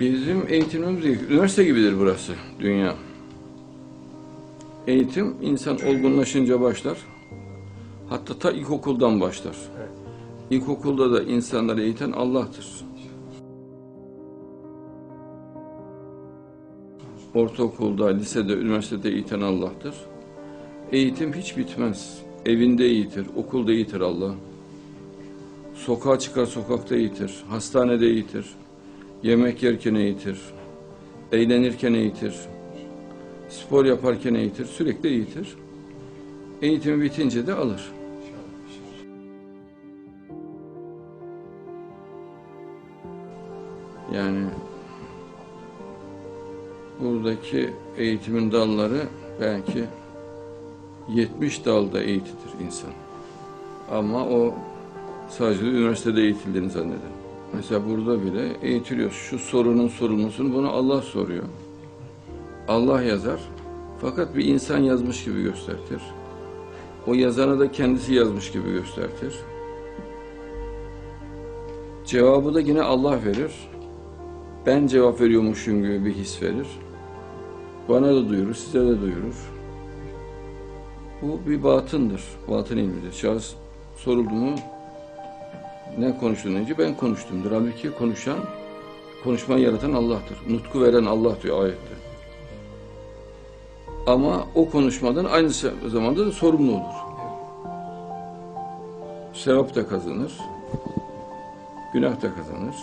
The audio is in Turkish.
Bizim eğitimimiz değil. Üniversite gibidir burası, dünya. Eğitim insan olgunlaşınca başlar. Hatta ta ilkokuldan başlar. Evet. İlkokulda da insanları eğiten Allah'tır. Ortaokulda, lisede, üniversitede eğiten Allah'tır. Eğitim hiç bitmez. Evinde eğitir, okulda eğitir Allah. Sokağa çıkar, sokakta eğitir. Hastanede eğitir. Yemek yerken eğitir. Eğlenirken eğitir. Spor yaparken eğitir. Sürekli eğitir. Eğitimi bitince de alır. Yani buradaki eğitimin dalları belki 70 dalda eğitilir insan. Ama o sadece üniversitede eğitildiğini zanneder. Mesela burada bile eğitiliyor. Şu sorunun sorumlusunu bunu Allah soruyor. Allah yazar. Fakat bir insan yazmış gibi göstertir. O yazana da kendisi yazmış gibi göstertir. Cevabı da yine Allah verir. Ben cevap veriyormuşum gibi bir his verir. Bana da duyurur, size de duyurur. Bu bir batındır, batın ilmidir. Şahıs soruldu mu ne konuştuğunu önce ben konuştumdur. Halbuki konuşan, konuşmayı yaratan Allah'tır. Nutku veren Allah diyor ayette. Ama o konuşmadan aynı zamanda da sorumlu olur. Sevap da kazanır, günah da kazanır.